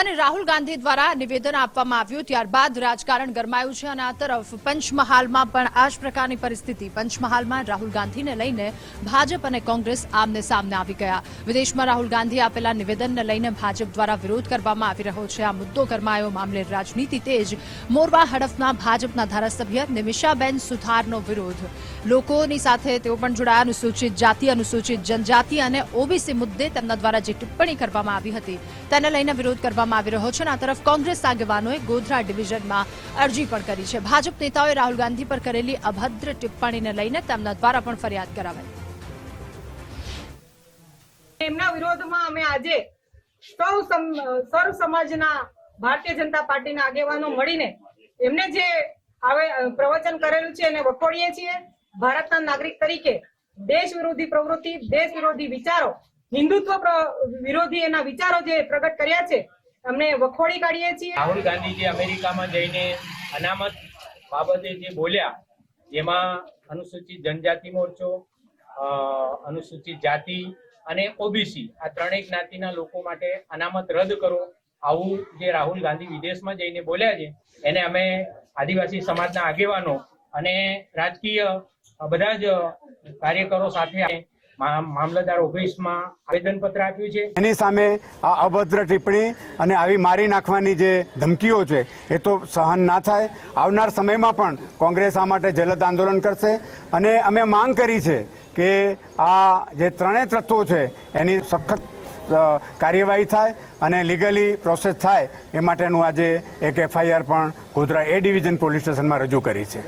અને રાહુલ ગાંધી દ્વારા નિવેદન આપવામાં આવ્યું ત્યારબાદ રાજકારણ ગરમાયું છે અને આ તરફ પંચમહાલમાં પણ આ જ પ્રકારની પરિસ્થિતિ. પંચમહાલમાં રાહુલ ગાંધીને લઈને ભાજપ અને કોંગ્રેસ આમને સામને આવી ગયા. વિદેશમાં રાહુલ ગાંધી આપેલા નિવેદનને લઈને ભાજપ દ્વારા વિરોધ કરવામાં આવી રહ્યો છે. આ મુદ્દો ગરમાયો. મામલે રાજનીતિ તેજ મોરવા હડફના ભાજપના ધારાસભ્ય નિમિષાબેન સુથારનો વિરોધ. લોકોની સાથે તેઓ પણ જોડાયા. અનુસૂચિત જાતિ, અનુસૂચિત જનજાતિ અને ઓબીસી મુદ્દે તેમના દ્વારા જે ટિપ્પણી કરવામાં આવી હતી, તેને લઈને વિરોધ કરવામાં આવી રહ્યો છે અને આ તરફ કોંગ્રેસ આગેવાનોએ ગોધરા ડિવિઝનમાં અરજી પણ કરી છે. ભાજપ નેતાઓએ રાહુલ ગાંધી પર કરેલી અભદ્ર ટિપ્પણીને લઈને તેમના દ્વારા પણ ફરિયાદ કરાવાઈ. એમના વિરોધમાં અમે આજે સર્વ સમાજના ભારતીય જનતા પાર્ટીના આગેવાનો મળીને એમને જે પ્રવચન કરેલું છે એને વખોડીએ છીએ. ભારતના નાગરિક તરીકે દેશ વિરોધી પ્રવૃત્તિ, દેશ વિરોધી વિચારો, હિન્દુત્વ વિરોધી એના વિચારો જે પ્રગટ કર્યા છે અમને વખોડી કાઢીએ છીએ. રાહુલ ગાંધી અમેરિકામાં જઈને અનામત બાબતે જે બોલ્યા, જેમાં અનુસૂચિત જનજાતિ મોરચો અનુસૂચિત જાતિ અને ઓબીસી, આ ત્રણેય જ્ઞાતિના લોકો માટે અનામત રદ કરો. આવું જે રાહુલ ગાંધી વિદેશમાં જઈને બોલ્યા છે, એને અમે આદિવાસી સમાજના આગેવાનો અને રાજકીય બધા જ કાર્યકરો સાથે મામલતદાર ઓફિસમાં આવેદનપત્ર આપ્યું છે. એની સામે આ અભદ્ર ટિપ્પણી અને આવી મારી નાખવાની જે ધમકીઓ છે, એ તો સહન ના થાય. આવનાર સમયમાં પણ કોંગ્રેસ આ માટે જલદ આંદોલન કરશે. અને અમે માંગ કરી છે કે આ જે ત્રણેય તત્વો છે, એની સખત કાર્યવાહી થાય અને લીગલી પ્રોસેસ થાય. એ માટેનું આજે એક એફઆઈઆર પણ ગોધરા એ ડિવિઝન પોલીસ સ્ટેશનમાં રજૂ કરી છે.